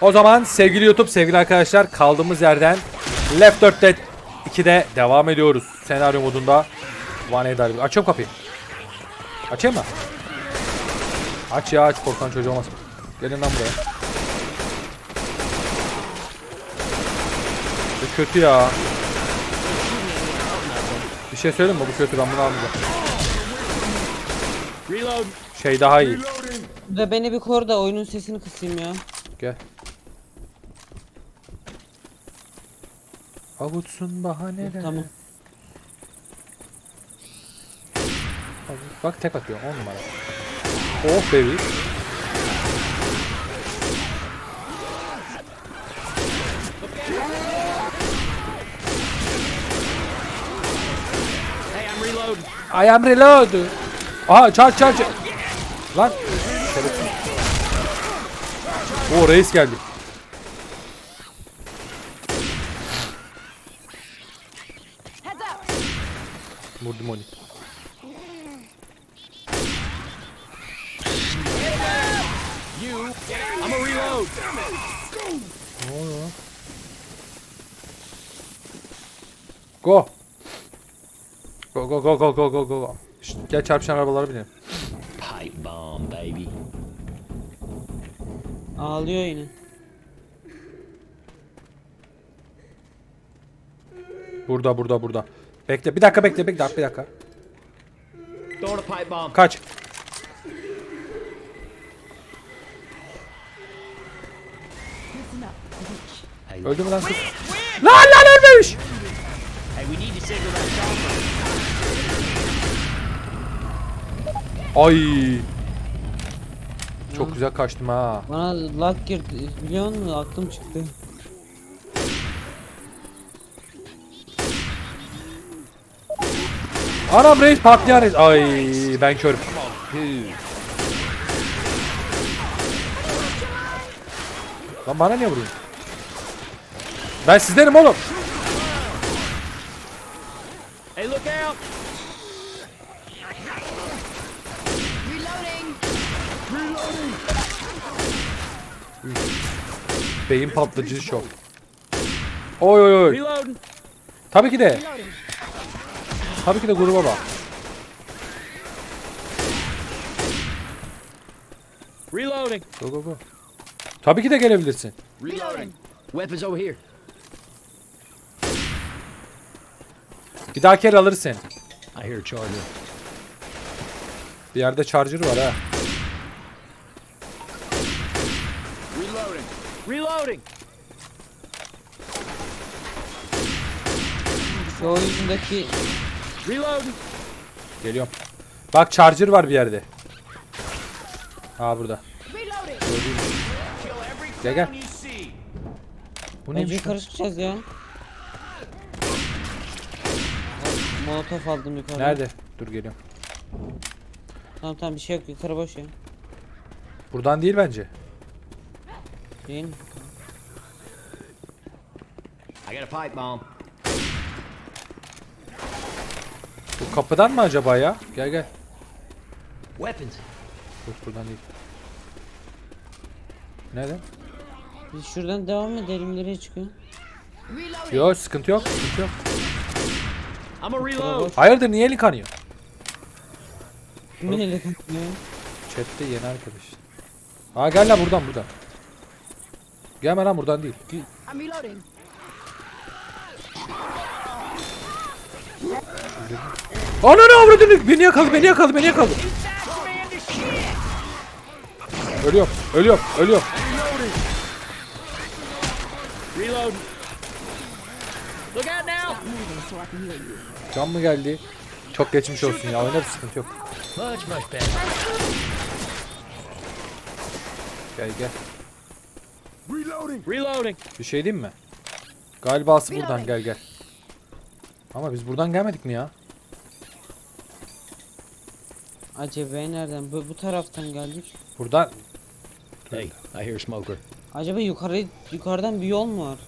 O zaman sevgili YouTube, sevgili arkadaşlar kaldığımız yerden Left 4 Dead 2'de devam ediyoruz. Senaryo modunda. One Harbi. Açıyorum kapıyı. Açayım mı? Aç ya aç korkan çocuğu olmasın. Gelin lan buraya. Bu kötü ya. Bir şey söyleyeyim mi? Bu kötü ben bunu almayacağım. Şey daha iyi. Ve beni bir koru da oyunun sesini kısayım ya. Gel. Avutsun bahaneler. Tamam. Bak tek atıyor 10 numara. Oh baby. I am reload. Aha çarç çarç. Lan. Şerefsiz. Oo reis geldi. Vurdum onu. Ne oluyor lan? Go. Go go go go go go go. Şşt, gel çarpışan arabalara binelim. Pipe bomb, baby. Ağlıyor yine. Burada burada burada. Bekle bir dakika bekle bekle bir dakika. Kaç. Öldü mü lan kız? Lan lan ölmemiş. Ay. Çok güzel kaçtım ha. Bana lag girdi biliyor musun? Aklım çıktı. Anam reis patlayan reis. Ay ben körüm. Lan bana niye vuruyorsun? Ben sizdenim oğlum. Hey, look out. Beyin patlıcı şok. Oy oy oy. Reloading. Tabii ki de. Tabii ki de gruba bak. Reloading. Go go go. Tabii ki de gelebilirsin. Reloading. Weapons over here. Bir dahaki kere alırız seni. I hear charger. Bir yerde charger var ha. Reloading. Reloading. Şu oyundaki Reloading. Geliyorum. Bak charger var bir yerde. Ha burada. Gel gel. Bu Bence neymiş lan? karışacağız ya. Molotof aldım yukarı. Nerede? Dur geliyorum. Tamam tamam bir şey yok yukarı boş ya. Buradan değil bence. Değil mi? I got a pipe bomb. Bu kapıdan mı acaba ya? Gel gel. Weapons. Dur buradan değil. Nerede? Biz şuradan devam edelim nereye çıkıyor? Yok sıkıntı yok. Sıkıntı yok. I'm a reload. Hayırdır niye elin kanıyor? Kimin eli kalkmıyor? Chat'te yeni arkadaş. Aa gel lan buradan buradan. Gelme lan buradan değil. I'm reloading. Ananı avradını beni yakaladı beni yakaladı beni yakaladı. Ölüyorum ölüyorum ölüyorum. Reloading. Look out now. Can mı geldi? Çok geçmiş olsun ya oynarız sıkıntı yok. Gel gel. Reloading. Bir şey diyeyim mi? Galibası buradan gel gel. Ama biz buradan gelmedik mi ya? Acaba nereden? Bu, bu taraftan geldik. Buradan Hey, I hear smoker. Acaba yukarı yukarıdan bir yol mu var?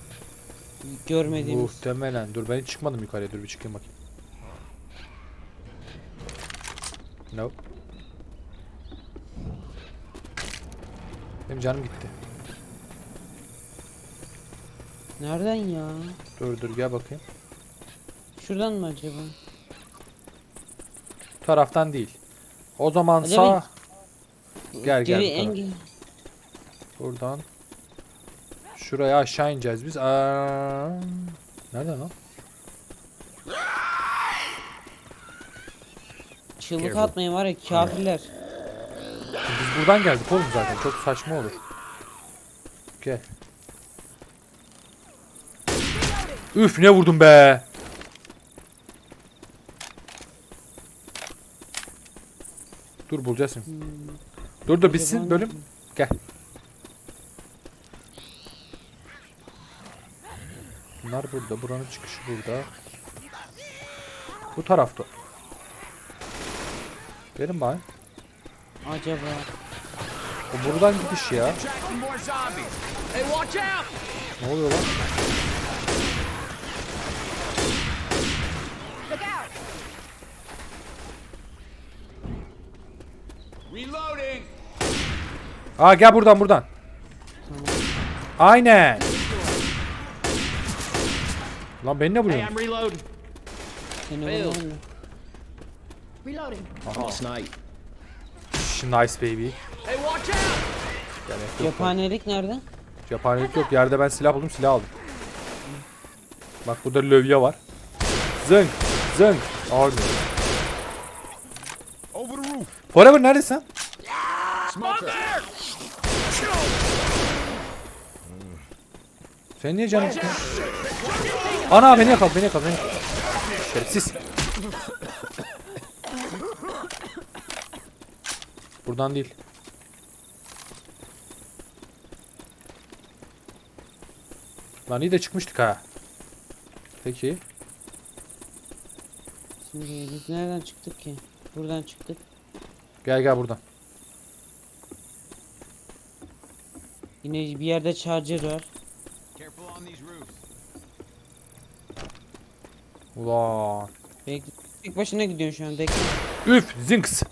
Görmediğimiz. muhtemelen. Dur ben hiç çıkmadım yukarıya. Dur bir çıkayım bakayım. No. Benim canım gitti. Nereden ya? Dur dur gel bakayım. Şuradan mı acaba? Bu taraftan değil. O zaman Acaba- sağ. Gel gel. Geri bu tarafa. en Buradan. Şuraya aşağı ineceğiz biz. Aa, nereden lan? çığlık Careful. atmayın var ya kafirler. Biz buradan geldik oğlum zaten. Çok saçma olur. Gel. Üf ne vurdum be. Dur bulacağız şimdi. Dur dur bitsin bölüm. Gel. Bunlar burada. Buranın çıkışı burada. Bu tarafta. Gelin bari. Acaba. O buradan gidiş ya. Ne oluyor lan? Reloading. Aa gel buradan buradan. Aynen. Lan beni ne Hey, vuruyorsun? I'm Fail. mı? Reloading. Oh, snipe. Şş, Nice baby. Hey, watch out! Yok. Cephanelik nerede? Cephanelik yok. Yerde ben silah buldum silah aldım. Bak burada lövye var. Zınk. Zınk. Ağır Forever neredesin? Sen niye canın çıkıyor? Ana beni yakal, beni yakal, beni yakal. Şerefsiz. Buradan değil. Lan iyi de çıkmıştık ha. Peki. Şimdi biz nereden çıktık ki? Buradan çıktık. Gel gel buradan. Yine bir yerde charger var. Ulan. Bekle. Tek başına gidiyorsun şu an. Bekle. Üf zinks.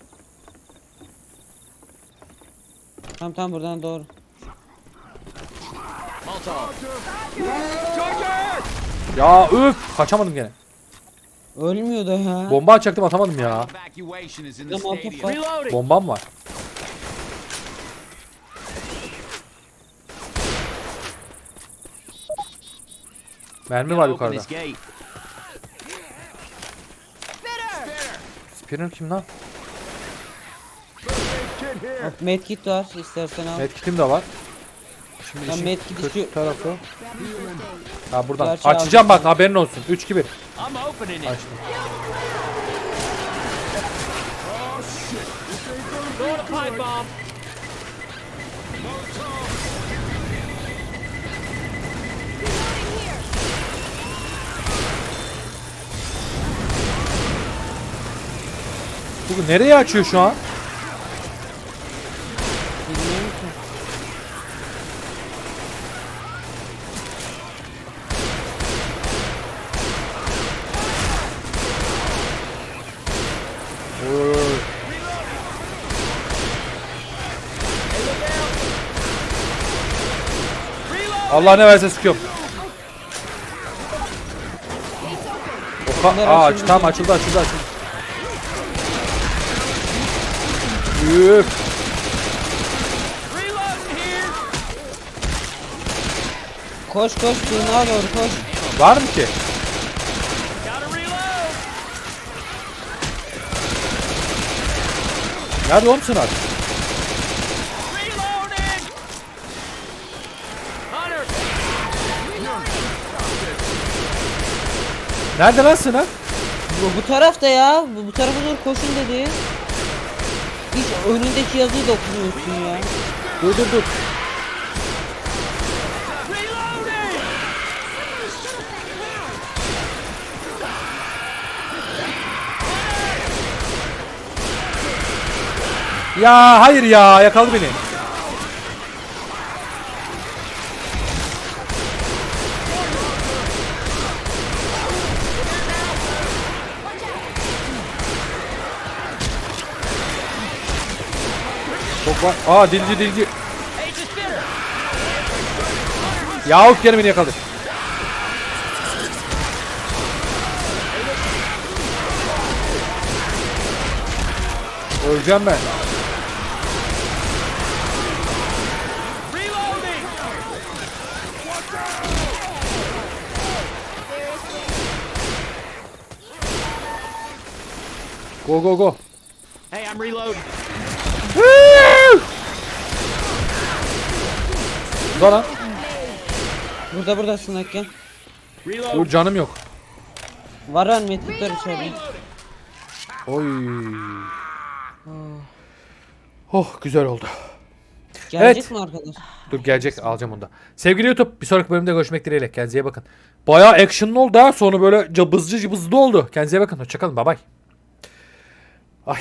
Tam tam buradan doğru. Ya üf kaçamadım gene. Ölmüyor da ya. Bomba atacaktım atamadım ya. Bombam var. Mermi var yukarıda. Spinner kim lan? Bak medkit var istersen al. Medkit'im de var. Şimdi Ben işin medkit kötü tarafı. Ha buradan. Gerçi Açacağım bak haberin olsun. 3 2 1. I'm opening it. Açtım. Bu nereye açıyor şu an? Allah ne verse sıkıyorum. Oka, aa, aç, tamam açıldı açıldı açıldı. Üf. Koş koş sığınağa doğru koş. Var mı ki? Nerede oğlum sınav? Nerede lan sınav? Bu, bu tarafta ya. Bu, bu tarafa doğru koşun dedi. Hiç önündeki yazıyı da okumuyorsun ya. Dur dur dur. Ya hayır ya yakaladı beni. Çok var. Aa dilci dilci. Yahu gene beni yakaladı. Öleceğim ben. Go go go. Hey, I'm reloading. Burada lan. Burada burada Snack ya. Dur canım yok. Var lan metrikler içeride. Oy. Oh güzel oldu. Gelecek Evet. mi arkadaş? Dur gelecek alacağım onu da. Sevgili YouTube bir sonraki bölümde görüşmek dileğiyle. Kendinize iyi bakın. Bayağı actionlı oldu ha. Sonu böyle cıbızcı cıbızlı oldu. Kendinize iyi bakın. Hoşçakalın. Bay bay. Ay.